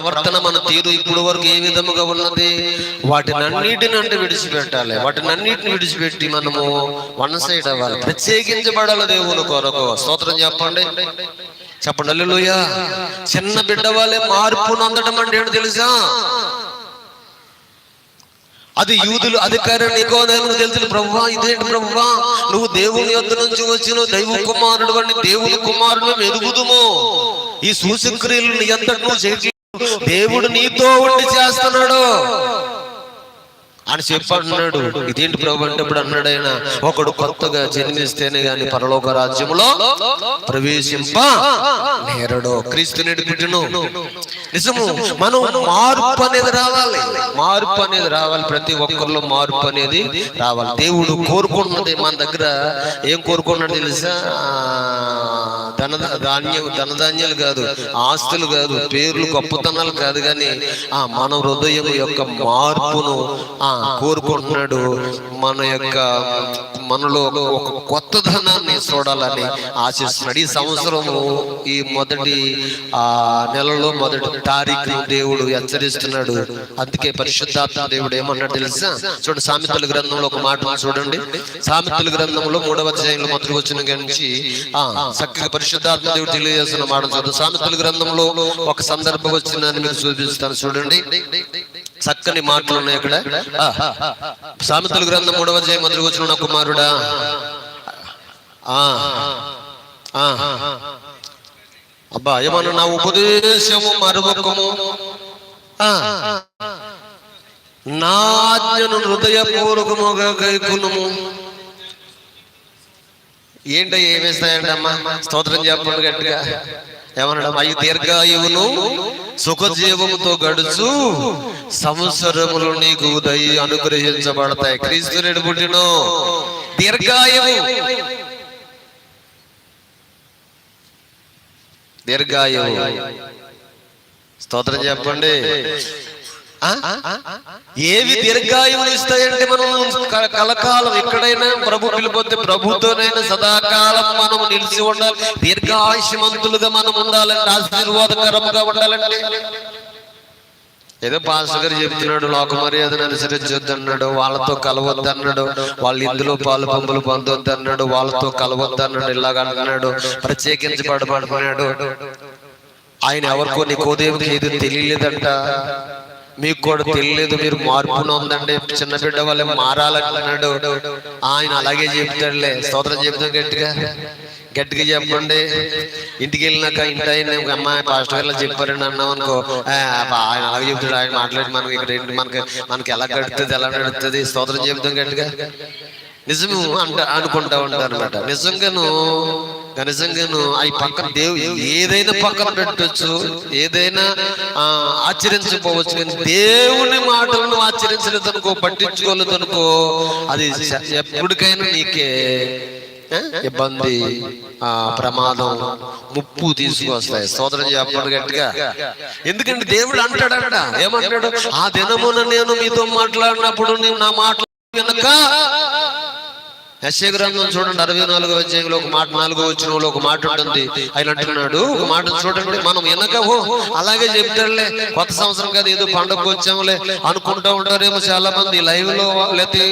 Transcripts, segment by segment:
ప్రవర్తన మన తీరు ఇప్పుడు వరకు ఏ విధముగా ఉన్నది? వాటిని అన్నిటిని అంటే విడిచిపెట్టాలి. వాటిని అన్నిటిని విడిచిపెట్టి మనము వన్ సైడ్ అవ్వాలి. ప్రత్యేకించబడాలి దేవుని కొరకు. స్తోత్రం చెప్పండి. చెప్పండి. అల్లులుయా చిన్న బిడ్డ వాళ్ళే మార్పు నొందడం అంటే ఏంటో తెలుసా? అది యూదులు అధికారి నీకోదేమో తెలుసు. ప్రభువా ఇదేంటి ప్రభువా నువ్వు దేవుని యొద్ నుంచి వచ్చిన దైవ కుమారుడు అని దేవుని కుమారుడు ఎదుగుదుము. ఈ సూచక్రియలు నీ అంతటి నువ్వు దేవుడు నీతో ఉండి చేస్తున్నాడు. అని చెప్పన్నాడు. ఇదేంటి ప్రభు అంటే ఇప్పుడు అన్నాడు ఆయన ఒకడు కొత్తగా జన్మిస్తేనే గాని పరలోక రాజ్యములో ప్రవేశింప నేరడు. క్రీస్తు నేడు పుట్టిను. నిజము మనం మార్పు అనేది రావాలి. మార్పు అనేది రావాలి. ప్రతి ఒక్కరిలో మార్పు అనేది రావాలి. దేవుడు కోరుకుంటున్నది మన దగ్గర. ఏం కోరుకున్నాడు తెలుసా? ధన ధాన్యం ధనధాన్యాలు కాదు ఆస్తులు కాదు పేర్లు గొప్పతనాలు కాదు కానీ ఆ మన హృదయం యొక్క మార్పును ఆ కోరుకుంటున్నాడు మన యొక్క మనలో ఒక కొత్తదనాన్ని చూడాలని ఆశిస్తున్నాడు. ఈ సంవత్సరము ఈ మొదటి ఆ నెలలో మొదటి తారీఖు దేవుడు హెచ్చరిస్తున్నాడు. అందుకే పరిశుద్ధాత్మ దేవుడు ఏమన్నాడు తెలుసా? చూడండి సామెతల గ్రంథంలో ఒక మాట చూడండి. సామెతల గ్రంథంలో మూడవ అధ్యాయంలో మొదటి వచ్చిన నుంచి ఆ చక్కగా పరిశుద్ధాత్మ దేవుడు తెలియజేస్తున్న మాట చూడండి సామెతల గ్రంథంలో ఒక సందర్భం వచ్చిందని మీకు చూపిస్తాను. చూడండి. చక్కని మాటలు ఉన్నాయి ఇక్కడ. సామెతల గ్రంథం మూడవ జయ మొదలు వచ్చిన నా కుమారుడా. అబ్బా ఏమన్నా నా ఉపదేశము మరొకము? నా ఆజ్ఞను హృదయపూర్వకముగా గైకునము. ఏంట ఏమేస్తాయండి అమ్మా స్తోత్రం చెప్పండి గట్టిగా. ఏమన్నాడు అయ్యి దీర్ఘాయువును సుఖజీవముతో గడుచు సంవత్సరములు నీకు దయ అనుగ్రహించబడతాయి. క్రీస్తునిడు పుట్టిను. దీర్ఘాయువు. దీర్ఘాయువు. స్తోత్రం చెప్పండి. ఏవి దీర్ఘాయువులు ఇస్తాయంటే మనం కలకాలం ఎక్కడైనా ప్రభు పిలిపోతే ప్రభుతోనైనా సదాకాలం మనం నిలిచి ఉండాలి. దీర్ఘాయుషమంతులుగా మనం ఉండాలంటే ఆశీర్వాదకరంగా ఉండాలంటే. ఏదో పాస్టర్ గారు చెప్తున్నాడు లోక మర్యాదను అనుసరించొద్దు అన్నాడు వాళ్ళతో కలవద్దు అన్నాడు వాళ్ళు ఇందులో పాలు పంపులు పొందొద్దు అన్నాడు వాళ్ళతో కలవద్దు అన్నాడు ఇలాగ అంటున్నాడు ప్రత్యేకించబడబడిపోయాడు ఆయన ఎవరికో నీకోదేవుకి ఏదో తెలియలేదంట. మీకు కూడా తెలియలేదు మీరు మార్పును ఉందండి. చిన్న బిడ్డ వాళ్ళే మారాలంటున్నాడు. ఆయన అలాగే చెప్తాడులే. స్తోత్రం చెప్తాం గట్టిగా. గట్టిగా చెప్పండి. ఇంటికి వెళ్ళినాక ఇంటి ఆయన అమ్మాయి పాస్టర్ గారు ఇలా చెప్పారని అన్నాం అనుకో. ఆయన అలాగే చెప్తాడు. ఆయన మాట్లాడి మనకి ఇక్కడ ఏంటి? మనకి మనకి ఎలా గడుతుంది ఎలా నడుస్తుంది స్తోత్రం చెప్తాం గట్టిగా. నిజము అంట అనుకుంటా ఉంటారు అనమాట నిజంగాను నిజంగాను అవి పక్కన దేవు ఏదైనా పక్కన పెట్టొచ్చు ఏదైనా ఆ, ఆచరించకపోవచ్చు కానీ దేవుని మాటలను ఆచరించలేదు అనుకో పట్టించుకోలేదు అనుకో అది ఎప్పటికైనా నీకే ఆ, ఇబ్బంది ఆ ప్రమాదం ముప్పు తీసుకొస్తాయి. సోదరం చెప్పండి గట్టిగా. ఎందుకంటే దేవుడు అంటాడంట ఏమంటాడు? ఆ దినమున నేను మీతో మాట్లాడినప్పుడు నా మాటలు వినక యశ్య గ్రంథం చూడండి అరవై నాలుగో అధ్యాయంలో ఒక మాట నాలుగో వచ్చినంలో ఒక మాట ఉంటుంది. ఆయన అంటున్నాడు ఒక మాట చూడండి మనం వెనక ఓ అలాగే చెప్తాడులే కొత్త సంవత్సరం కదా ఏదో పండుగ వచ్చాములే అనుకుంటా ఉంటారేమో చాలా మంది లైవ్లో లేకపోతే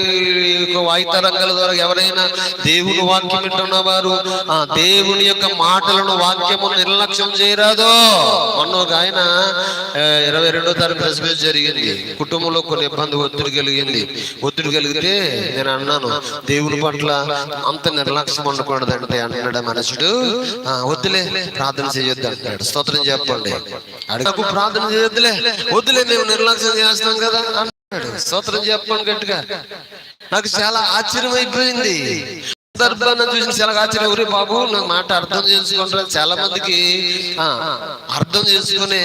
వాయితరంగాల ద్వారా ఎవరైనా దేవుని వాక్యం వింటున్న వారు ఆ దేవుని యొక్క మాటలను వాక్యము నిర్లక్ష్యం చేయరాదో. మొన్న ఒక ఆయన ఇరవై రెండో తారీఖు రెసిపీస్ జరిగింది. కుటుంబంలో కొన్ని ఇబ్బంది ఒత్తిడి కలిగింది. ఒత్తిడి కలిగితే నేను అన్నాను దేవుని పట్ల అంత నిర్లక్ష్యం ఉండకూడదంటే అంటున్నాడు ఆ మనుషుడు వద్దులే ప్రార్థన చేయొద్దు అంటున్నాడు. స్తోత్రం చెప్పండి. అడుగు ప్రార్థన చేయొద్దులే. వద్దులే మేము నిర్లక్ష్యం చేస్తాం కదా అన్నాడు స్తోత్రం చెప్పండి గట్టిగా. నాకు చాలా ఆశ్చర్యం అయిపోయింది. సందర్భాన్ని చూసిన చాలా ఆశ్చర్యం. ఎవరి బాబు నా మాట అర్థం చేసుకుంటారు? చాలా మందికి అర్థం చేసుకునే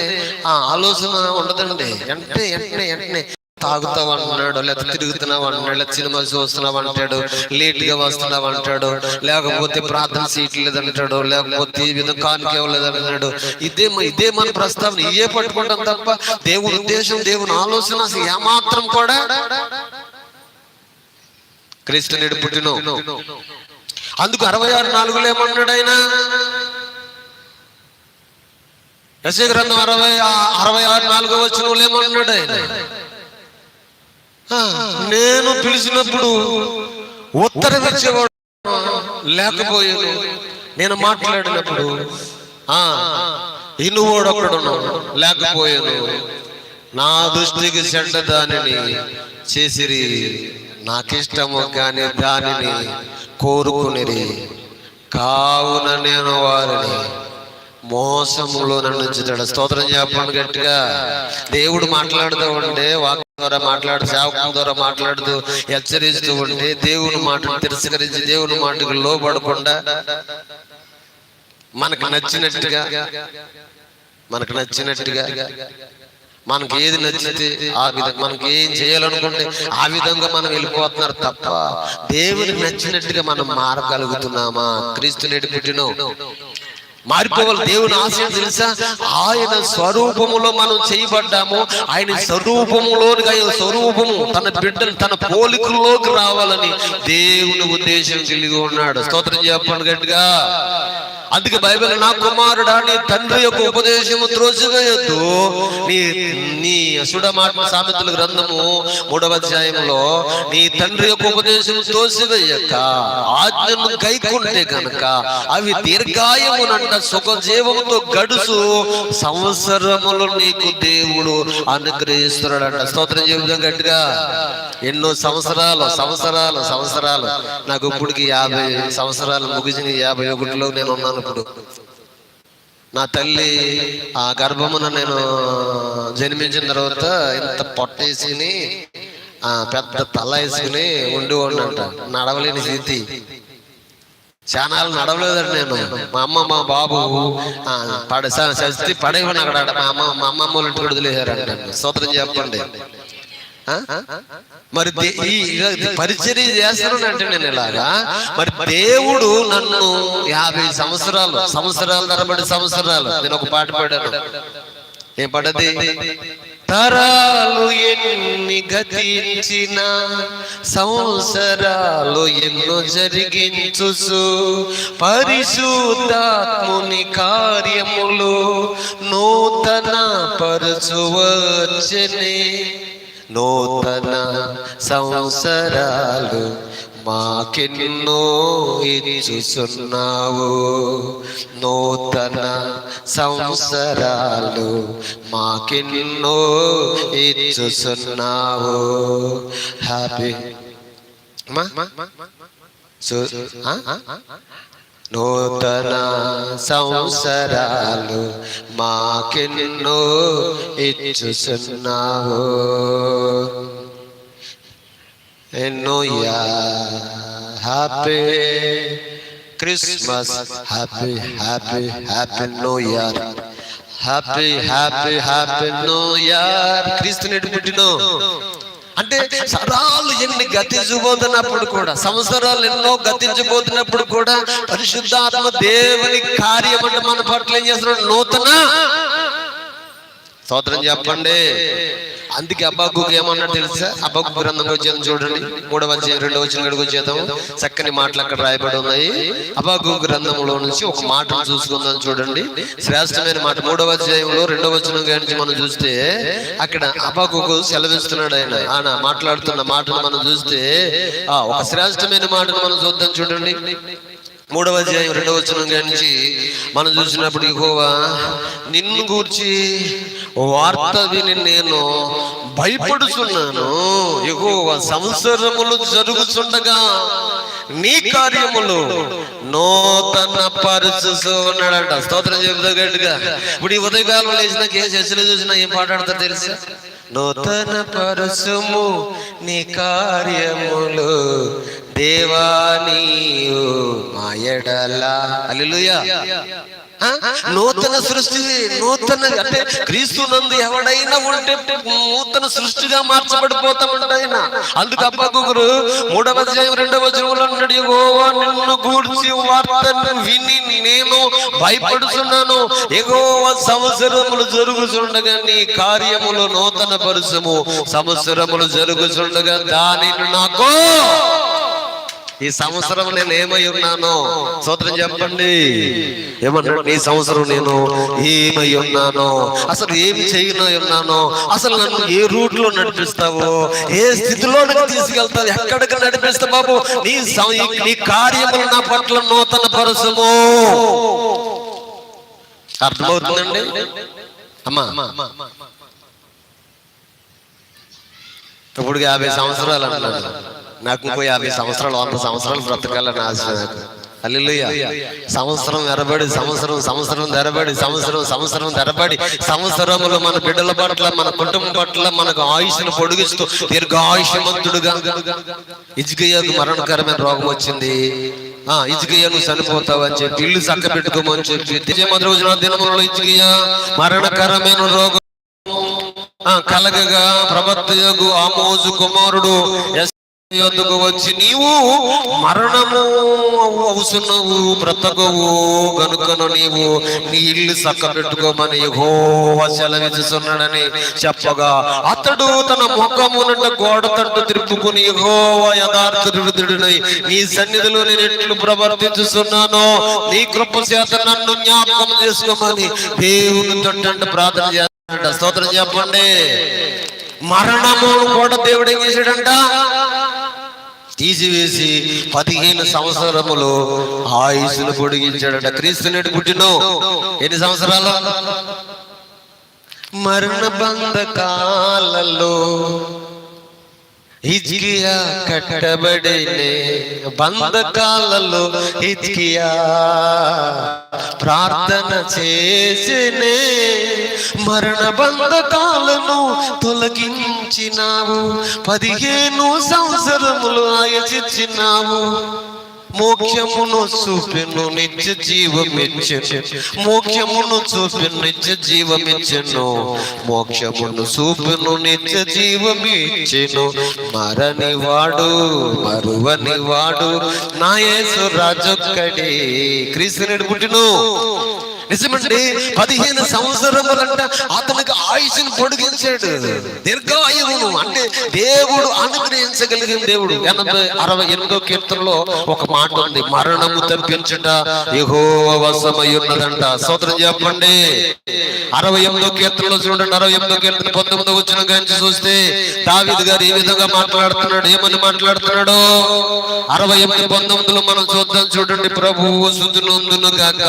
ఆ ఆలోచన ఉండదండి. వెంటనే వెంటనే వెంటనే తాగుతావు అంటున్నాడు లేకపోతే తిరుగుతున్నావు అంటున్నాడు లేదా సినిమా చూస్తున్నావు అంటాడు లేట్గా వస్తున్నావు అంటాడు లేకపోతే ప్రార్థన సీట్ లేదంటాడు లేకపోతే ఈ విధంగా కానుక ఇవ్వలేదు ఇదే ఇదే మన ప్రస్తావన ఇవే పట్టుకుంటాం తప్ప దేవుని ఉద్దేశం దేవుని ఆలోచన అసలు ఏమాత్రం కూడా క్రీస్తు నేడు పుట్టిన. అందుకు అరవై ఆరు నాలుగులో ఏమన్నాడు ఆయన? యశ గ్రంథం అరవై ఆ- అరవై ఆరు నాలుగో వచ్చిన ఏమన్నాడు ఆయన? నేను పిలిచినప్పుడు ఉత్తరం ఇచ్చేవాడు లేకపోయాను నేను మాట్లాడినప్పుడు ఆ ఇనువాడు ఒక్కడున్నాడు లేకపోయాను నా దృష్టికి చెడ్డ దానిని చేసిరి. నాకిష్టము కానీ దానిని కోరుకునిరి. కావున నేను వారిని మోసములో నన్ను స్తోత్రం చెప్పండి గట్టిగా. దేవుడు మాట్లాడుతూ ఉంటే వాక్ ద్వారా మాట్లాడు సేవకుల ద్వారా మాట్లాడుతూ హెచ్చరిస్తూ ఉంటే దేవుని మాటను తిరస్కరించి దేవుని మాటకు లోబడకుండా మనకు నచ్చినట్టుగా మనకు నచ్చినట్టుగా మనకి ఏది నచ్చితే ఆ విధంగా మనకి ఏం చేయాలనుకుంటే ఆ విధంగా మనం వెళ్ళిపోతున్నారు తప్ప దేవునికి నచ్చినట్టుగా మనం మారగలుగుతున్నామా? క్రీస్తు నేటి పుట్టినో మారిపోవాలి. దేవుని ఆశయం తెలుసా? ఆయన స్వరూపములో మనం చేయబడ్డాము. ఆయన స్వరూపములోనికి ఆయన స్వరూపము తన బిడ్డలు తన పోలికల్లోకి రావాలని దేవుని ఉద్దేశం కలిగి ఉన్నాడు. స్తోత్రం చెప్పండి గట్టిగా. అందుకే బైబిల్ నా కుమారుడా నీ తండ్రి యొక్క ఉపదేశము త్రోసివేయద్దు. నీ నీ సుడమాత్మ సామెతల గ్రంథము మూడవ అధ్యాయంలో నీ తండ్రి యొక్క ఉపదేశము త్రోసివేయక ఆజ్ఞను గైకుంటే కనుక అవి దీర్ఘాయమునంట సుఖ జీవంతో గడుసు సంవత్సరములు నీకు దేవుడు అనుగ్రహిస్తున్నాడంట. స్తోత్రం జీవితం గట్టిగా. ఎన్నో సంవత్సరాలు సంవత్సరాలు సంవత్సరాలు. నాకు ఇప్పటికి యాభై సంవత్సరాలు ముగిసిన యాభై ఒకటిలో నేను ఉన్నాను ఇప్పుడు. నా తల్లి ఆ గర్భమున నేను జన్మించిన తర్వాత ఇంత పొట్టేసిని పెద్ద తల వేసుకుని ఉండి ఉండంట. నడవలేని స్థితి. చాలా నడవలేదండి నేను. మా అమ్మ మా బాబు పడ సస్తి పడేవాడిని అక్కడ మా అమ్మ మా అమ్మమ్మ ఇంటికి వదిలేశారంట. సూత్రం చెప్పండి. మరి పరిచర్య చేస్తున్నాను అంటే నేను ఇలాగా? మరి దేవుడు నన్ను యాభై సంవత్సరాలు సంవత్సరాలు తరబడి సంవత్సరాలు నేను ఒక పాట పాడాను. ఏం పడది తరాలు ఎన్ని గతించిన సంవత్సరాలు ఎన్నో జరిగించు పరిశుద్ధాత్ముని కార్యములు నూతన పరచువచ్చనే నూతన సంవత్సరాలు మాకెన్నో ఇచ్చుచున్నావు నూతన సంవత్సరాలు మాకెన్నో ఇచ్చుచున్నావు హ్యాపీ నూతన సంవత్సరాలు మాకెన్నో ఇచ్చుచున్నావు. ఎన్నో happy Christmas. Happy happy happy new year. Happy happy happy new year. క్రీస్తు నేటి పుట్టినో? అంటే సరాలు ఎన్ని గతించిపోతున్నప్పుడు కూడా సంవత్సరాలు ఎన్నో గతించిపోతున్నప్పుడు కూడా పరిశుద్ధాత్మ దేవుని కార్యం అంటే మన పట్ల ఏం చేస్తున్నాడు? నూతన స్తోత్రం చెప్పండి. అందుకే అబ్బాకు ఏమన్నా తెలుసా? అబ్బాకు గ్రంథం వచ్చేది చూడండి. మూడవ అధ్యాయం రెండవ వచ్చిన గడికి వచ్చేద్దాం చక్కని మాటలు అక్కడ రాయబడి ఉన్నాయి. అబ్బాకు గ్రంథంలో నుంచి ఒక మాటను చూసుకుందాం చూడండి. శ్రేష్టమైన మాట. మూడవ అధ్యాయంలో రెండవ వచనం నుంచి మనం చూస్తే అక్కడ అబ్బాకు సెలవిస్తున్నాడు ఆయన. ఆయన మాట్లాడుతున్న మాటను మనం చూస్తే ఆ ఒక శ్రేష్టమైన మాటను మనం చూద్దాం చూడండి. మూడవ అధ్యాయం రెండవ వచనం నుంచి మనం చూసినప్పుడు ఇహోవా నిన్ను గూర్చి వార్త విని నేను భయపడుచున్నాను. ఎగోవా సంవత్సరములు జరుగుతుండగా నీ కార్యములు నూతన పరుచు ఉన్నాడంట స్తోత్రం చెబుతా గట్టిగా. ఇప్పుడు ఈ ఉదయకాలం లేచిన ఏ చర్చలు చూసినా ఏం పాటాడతారు తెలుసా? నూతన పరసుము నీ కార్యములు దేవా నీవు మాయడలా అల్లెలూయా నూతన సృష్టి నూతన అంటే క్రీస్తు నందు ఎవడైనా ఉంటే నూతన సృష్టిగా మార్చబడిపోతా ఉంటాయన అందుకు అబ్బగురు మూడవ అధ్యాయం రెండవ వచనంలో ఉన్నాడు ఎగోవా నిన్ను గూర్చి వార్తను విని నేను భయపడుతున్నాను ఎగోవ సంవత్సరములు జరుగుతుండగా నీ కార్యములు నూతన పరుసము సంవత్సరములు జరుగుతుండగా దానిని నాకు ఈ సంవత్సరం నేను ఏమై ఉన్నాను? సూత్రం చెప్పండి. ఏమన్నాడు? ఈ సంవత్సరం నేను ఏమై ఉన్నాను? అసలు ఏమి చేయనై ఉన్నాను? అసలు నన్ను ఏ రూట్లో నడిపిస్తావు? ఏ స్థితిలో తీసుకెళ్తావు? ఎక్కడికి నడిపిస్తా బాబు? నీ నీ కార్యములు నా పట్ల నూతన పరసము. అర్థమవుతుందండి? అమ్మా. ఇప్పుడు యాభై సంవత్సరాలు అంటున్నాను నాకు ఇంకో యాభై సంవత్సరాలు వంద సంవత్సరాలు బ్రతకాలని ఆశ నాకు. హల్లెలూయా సంవత్సరం ఎరబడి సంవత్సరం సంవత్సరం ధరబడి సంవత్సరం సంవత్సరం ధరబడి సంవత్సరములు మన బిడ్డల పట్ల మన కుటుంబం పట్ల మనకు ఆయుష్ను పొడిగిస్తూ దీర్ఘాయుష్యమంతుడుగా ఇజ్గయ్యకు మరణకరమైన రోగం వచ్చింది. ఆ ఇజ్గయ్య నువ్వు చనిపోతావు అని చెప్పి ఇల్లు చక్క పెట్టుకోమని చెప్పి తిరిగి మొదటి రోజున దినములలో ఇజ్గయ్య మరణకరమైన రోగం. కలగగా ప్రవర్తయగు ఆమోజు కుమారుడు ఎస్ యొద్దకు వచ్చి నీవు మరణము అవుసున్నవు బ్రతకవు? గనుకను నీవు నీ ఇల్లు చక్క పెట్టుకోమని సెలవిస్తున్నాడని చెప్పగా అతడు తన ముఖము నుండి గోడ తట్టు తిరుపుకుని యెహోవా యథార్థ హృదయుడినై నీ సన్నిధిలో నేను ఎట్లు ప్రవర్తించుతున్నానో నీ కృప చేత నన్ను జ్ఞాపకం చేసుకోమని దేవుని తొట్టంటే ప్రార్థన చేస్తాడంట. స్తోత్రం చెప్పండి. మరణము కూడా దేవుడు ఏం చేశాడంట? తీసివేసి పదిహేను సంవత్సరములు ఆయుష్ను పొడిగించాడట. క్రీస్తు నేడు పుట్టినో? ఎన్ని సంవత్సరాలు? మరణ బంధకాలలో హిజ్కియా కట్టబడినే బంధకాలలో హిజ్కియా ప్రార్థన చేసినే మరణ బంధకాలను తొలగించినావు పదిహేను సంవత్సరములు ఆయచిచ్చినావు మోక్షమును చూపెను నిత్య జీవమిచ్చెను. మోక్షమును చూపెను నిత్య జీవమిచ్చెను. మోక్షమును చూపెను నిత్య జీవమిచ్చెను. మరని వాడు మరువని వాడు నాయసు రాజొక్కడే. క్రీస్తునుడు పుట్టిను? నిజమండి పదిహేను సంవత్సరములంట అతనికి ఆయుష్ను పొడిగించాడు. దీర్ఘాయువును అంటే దేవుడు అనుగ్రహించగలిగిన దేవుడు. ఎనభై అరవై ఎనిమిదో కీర్తనలో ఒక మాట ఉంది. మరణము తప్పించుట యహో వశమై ఉన్నదంట సోదరం చెప్పండి. అరవై ఎనిమిదో కీర్తనలో చూడండి. అరవై ఎనిమిదో కీర్తన పంతొమ్మిదో వచ్చిన గురించి చూస్తే దావిద్ గారు ఏ విధంగా మాట్లాడుతున్నాడు? ఏమని మాట్లాడుతున్నాడు? అరవై ఎనిమిది పంతొమ్మిదిలో మనం చూద్దాం. చూడండి ప్రభువు సుతునందును గాక.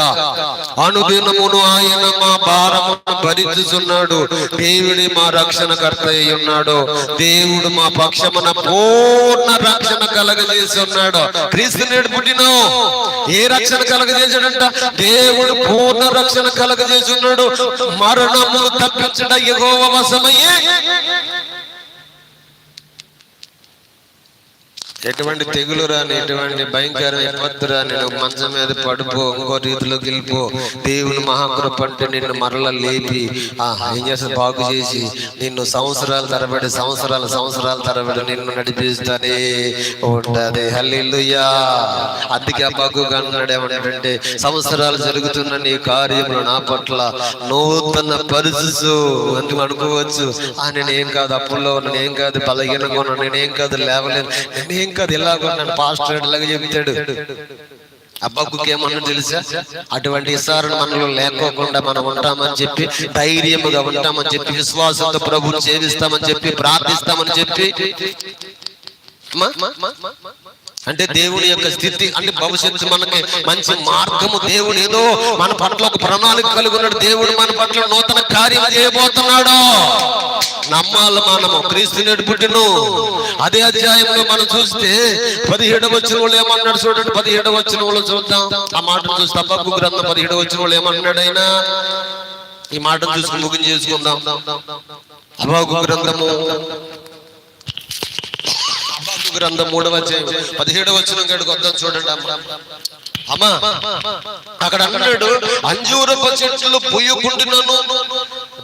అనుదినమును ఆయన మా భారమును భరించుచున్నాడు. దేవుడి మా రక్షణకర్త అయి ఉన్నాడు. దేవుడు మా పక్షమున పూర్ణ రక్షణ కలగజేసి ఉన్నాడు. క్రీస్తు నేడు పుట్టినో ఏ రక్షణ కలగజేసాడంట దేవుడు పూర్ణ రక్షణ కలగజేసి ఉన్నాడు. మరణము తప్పించడం ఎగోవ వశమయ్యే. ఎటువంటి తెగులు రాని ఎటువంటి భయంకర విపత్తు రాని నువ్వు మంచం మీద పడిపో ఇంకో రీతిలో గెలిపో. దేవుని మహాకృప అంటే నిన్ను మరల లేపి ఆ ఏం బాగు చేసి నిన్ను సంవత్సరాల తరబడి సంవత్సరాల సంవత్సరాల తరబడి నిన్ను నడిపిస్తానే ఉంటది. హల్లిల్లుయా అందుకే బాగు అన్నాడు సంవత్సరాలు జరుగుతున్న నీ కార్యములు నా పట్ల నూతన పరిస్థితు అందుకు అనుకోవచ్చు ఆ నేనేం కాదు అప్పుల్లో నేనేం కాదు బలహీనంగా ఉన్నాను నేనేం కాదు లేవలేదు నేనేం కాదు ఇలాగున్నాను పాస్టర్ ఇలాగ చెప్తాడు అబ్బాకుకి ఏమన్నా తెలుసా? అటువంటి ఇసారులు మనలో లేకోకుండా మనం ఉంటామని చెప్పి ధైర్యముగా ఉంటామని చెప్పి విశ్వాసంతో ప్రభుని సేవిస్తామని చెప్పి ప్రార్థిస్తామని చెప్పి అంటే దేవుని యొక్క స్థితి అంటే భవిష్యత్తు మనకి మంచి మార్గము దేవుడు ఏదో మన పట్ల ఒక ప్రణాళిక కలిగి ఉన్నాడు. దేవుడు మన పట్ల నూతన కార్యం చేయబోతున్నాడు. నమ్మాలి మనము. క్రీస్తు నేడు పుట్టిను. అదే అధ్యాయంలో మనం చూస్తే పదిహేడు వచ్చిన వాళ్ళు ఏమన్నాడు చూడండి. పదిహేడు వచ్చిన వాళ్ళు చూద్దాం. ఆ మాటను చూస్తే అబ్బబ్బు గ్రంథం పదిహేడు వచ్చిన వాళ్ళు ఏమన్నాడు ఆయన? ఈ మాటను చూసుకుని ముగించి చేసుకుందాం అబాగు గ్రంథము. గ్రంథం మూడవ అధ్యాయం పదిహేడవ వచ్చిన గడుగు వద్దాం చూడండి అమ్మ. అమ్మా అక్కడ అన్నాడు అంజూరపు చెట్లు పుయ్యకుంటున్నాను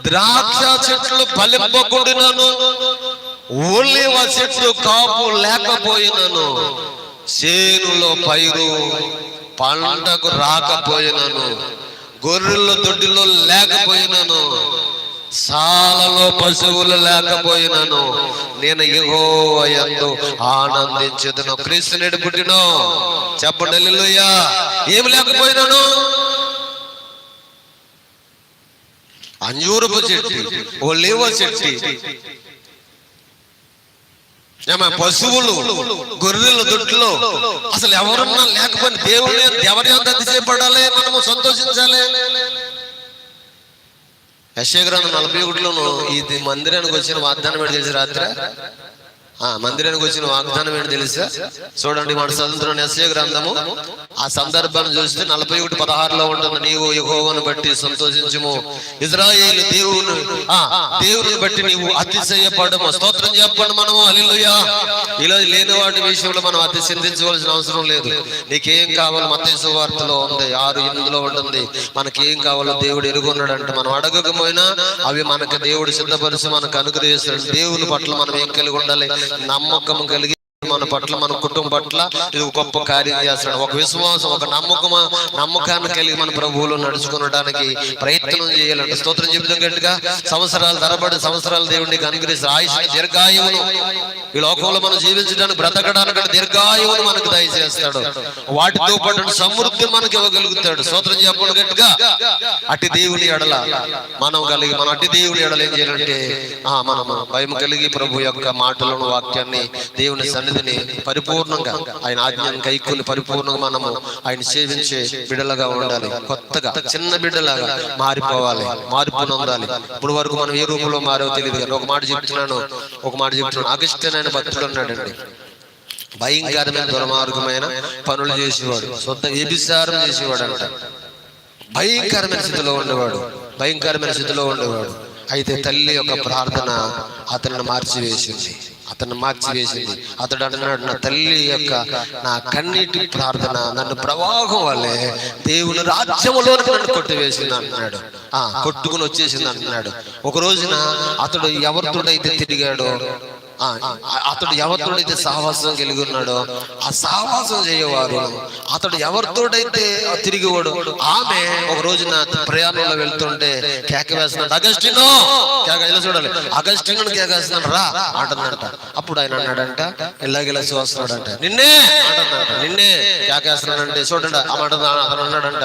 ద్రాక్ష చెట్లు ఫలింపకుంటున్నాను ఓలివ చెట్లు కాపు లేకపోయినాను చేనులో పైరు పంటకు రాకపోయినాను గొర్రెల దొడ్డిలో లేకపోయినాను సాలలో పశువులు లేకపోయినను నేను ఎగో అయ్యందు ఆనందించదును. క్రీస్తునేడు పుట్టినో. చెప్పండి ఏమి లేకపోయినాను? అంజూరపు చెట్టి ఒలివ చెట్టి. పశువులు గొర్రెలు దొడ్లు అసలు ఎవరన్నా లేకపోయినా దేవుడు ఎవరి అంత అతిశయపడాలి మనము సంతోషించాలి. యశగ్రంథం నలభై ఒకటిలోను ఇది మందిరానికి వచ్చిన వాగ్దానం ఏంటి తెలిసి రాత్రి? ఆ మందిరానికి వచ్చిన వాగ్దానం ఏంటి తెలుసా? చూడండి మన స్వతంత్రం ఎస్ఏ గ్రంథము. ఆ సందర్భాన్ని చూస్తే నలభై ఒకటి పదహారులో ఉంటుంది. నీవు యహోవను బట్టి సంతోషించము. ఇజ్రాయేల్ దేవుని ఆ దేవుని బట్టి నీవు అతిశయపడము. స్తోత్రం చెప్పండి మనము. అలిలుయా ఇలా లేని వాటి విషయంలో మనం అతి చింతించవలసిన అవసరం లేదు. నీకేం కావాలో మత వార్తలో ఉంది. ఆరు ఎనిమిదిలో ఉంటుంది. మనకేం కావాలో దేవుడు ఎరుగున్నాడంటే మనం అడగకపోయినా అవి మనకు దేవుడు సిద్ధపరిచి మనకు అనుగ్రహిస్తాడు. దేవుని పట్ల మనం ఏం కలిగి ఉండాలి? నమ్మకం కలిగి మన పట్ల మన కుటుంబం పట్ల ఇది ఒక గొప్ప కార్యం చేస్తాడు. ఒక విశ్వాసం ఒక నమ్మకం నమ్మకాన్ని కలిగి మన ప్రభువులు నడుచుకునడానికి ప్రయత్నం చేయాలంటే స్తోత్రం చెబుతాం గట్టిగా. సంవత్సరాలు తరబడి సంవత్సరాలు దేవుడికి అనుగ్రహించిన ఆయుష్ దీర్ఘాయువును ఈ లోకంలో మనం జీవించడానికి బ్రతకడానికి దీర్ఘాయువును మనకు దయచేస్తాడు. వాటితో పాటు సమృద్ధి మనకి ఇవ్వగలుగుతాడు. స్తోత్రం చెప్పడం గట్టిగా. అట్టి దేవుని ఎడల మనం కలిగి మన అట్టి దేవుని ఎడల ఏం చేయాలంటే మనం భయం కలిగి ప్రభు యొక్క మాటలను వాక్యాన్ని దేవుని సన్నిధిని పరిపూర్ణంగా ఆయన ఆజ్ఞను కైకొని పరిపూర్ణంగా మనము ఆయన సేవించే బిడ్డలుగా ఉండాలి. కొత్తగా చిన్న బిడ్డలాగా మారిపోవాలి మార్పు నొందాలి. ఇప్పుడు వరకు మనం ఏ రూపంలో మారో తెలియదు కానీ ఒక మాట చెప్తున్నాను ఒక మాట చెప్తున్నాను అగస్త్యనైన భక్తుడు ఉన్నాడండి. భయంకరమైన దుర్మార్గమైన పనులు చేసేవాడు సొంత వ్యభిచారం చేసేవాడు అంట భయంకరమైన స్థితిలో ఉండేవాడు భయంకరమైన స్థితిలో ఉండేవాడు. అయితే తల్లి యొక్క ప్రార్థన అతన్ని మార్చివేసింది. అతను మార్చివేసింది. అతడు అంటున్నాడు నా తల్లి యొక్క నా కన్నీటి ప్రార్థన నన్ను ప్రవాహం వల్లే దేవుని రాజ్యంలో నన్ను కొట్టివేసింది అంటున్నాడు. ఆ కొట్టుకుని వచ్చేసింది అంటున్నాడు. ఒక రోజున అతడు ఎవరితోడైతే తిరిగాడో అతడు ఎవరితోడైతే సహవాసం కలిగి ఉన్నాడో ఆ సహవాసం చేయవారు అతడు ఎవరితోడైతే తిరిగివాడు ఆమె ఒక రోజున ప్రయాణంలో వెళ్తుంటే కేక వేస్తున్నాడు అగస్టినో! కేక ఇలా చూడాలి. అగస్టిను కేక వేస్తున్నాడు రా! అంటుందంట. అప్పుడు ఆయన అన్నాడంట ఇలాగిలా చూస్తున్నాడంట. నిన్నే! అంటుందంట. నిన్నే! కేక వేస్తున్నాడంటే చూడండి అమ్మ మాట అతను అన్నాడంట.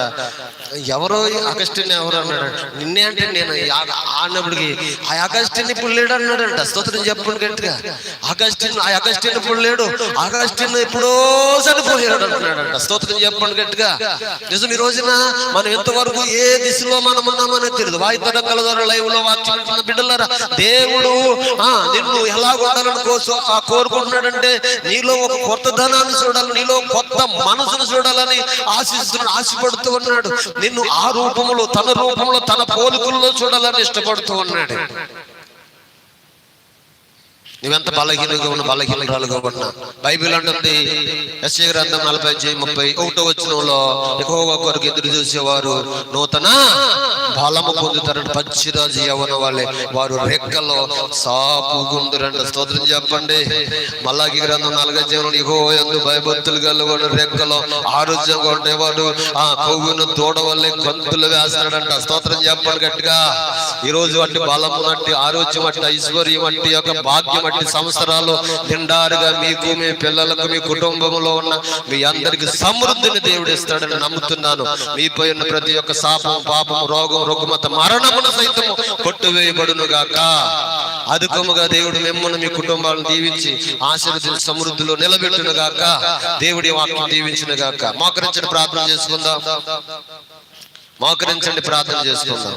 ఎవరో అగస్టిన్ ఎవరు అన్నాడంట. నిన్నే అంటే నేను ఆ- ఆడినప్పటికి ఆ అగస్టిన్ ఇప్పుడు లేడు అన్నాడంట. స్తోత్రం చెప్పండి గట్టిగా. అగస్టిన్ ఆ అగస్టిన్ ఇప్పుడు లేడు అగస్టిన్ ఎప్పుడో చనిపోయాడు అంటున్నాడంట స్తోత్రం చెప్పండి గట్టిగా. నిజం ఈ రోజున మనం ఎంతవరకు ఏ దిశలో మనం ఉన్నామని తెలియదు వాయితరంగల ద్వారా లైవ్లో వింటున్న బిడ్డలారా దేవుడు ఆ నిన్ను ఎలా ఉండాలని కోసం ఆ కోరుకుంటున్నాడంటే నీలో ఒక కొత్త ధనాన్ని చూడాలి నీలో కొత్త మనసును చూడాలని ఆశిస్తున్నాడు ఆశపడుతూ ఉన్నాడు. నిన్ను ఆ రూపంలో తన రూపంలో తన పోలికల్లో చూడాలని ఇష్టపడుతూ ఉన్నాడు. నువ్వెంత బలహీనంగా ఉన్న బలహీనరాలుగా ఉన్నా. బైబిల్ అంటుంది ఎస్ఏ గ్రంథం నలభై అధ్యాయం ముప్పై ఒకటో వచ్చినంలో ఎక్కువ కొరకు ఎదురు చూసేవారు నూతన బలము పొందుతారంట పచ్చిరాజు యవన వాళ్ళే వారు రెక్కలో సాపుకుందరంట స్తోత్రం చెప్పండి. మల్లాకి గ్రంథం నాలుగు జీవనం ఇహో ఎందు భయభక్తులు కలుగుని రెక్కలో ఆరోగ్యంగా ఉండేవాడు ఆ కొవ్వును తోడ వల్లే గంతులు వేస్తాడంట. స్తోత్రం చెప్పండి గట్టిగా. ఈరోజు రోజు అట్టి బలము అట్టి ఆరోగ్యం అట్టి ఐశ్వర్యం అట్టి యొక్క భాగ్యం అట్టి సంవత్సరాలు నిండారుగా మీకు మీ పిల్లలకు మీ కుటుంబంలో ఉన్న మీ అందరికి సమృద్ధిని దేవుడు ఇస్తాడని నమ్ముతున్నాను. మీపై ఉన్న ప్రతి ఒక్క శాపం పాపం రోగం రుగ్మత మరణమును సైతం కొట్టువేయబడును గాక అధికముగా దేవుడు మిమ్మల్ని మీ కుటుంబాలను దీవించి ఆశీర్వదించి సమృద్ధిలో నిలబెట్టును గాక దేవుడి వాక్యం దీవించును గాక మోకరించండి ప్రార్థన చేసుకుందాం. మోకరించండి ప్రార్థన చేసుకుందాం.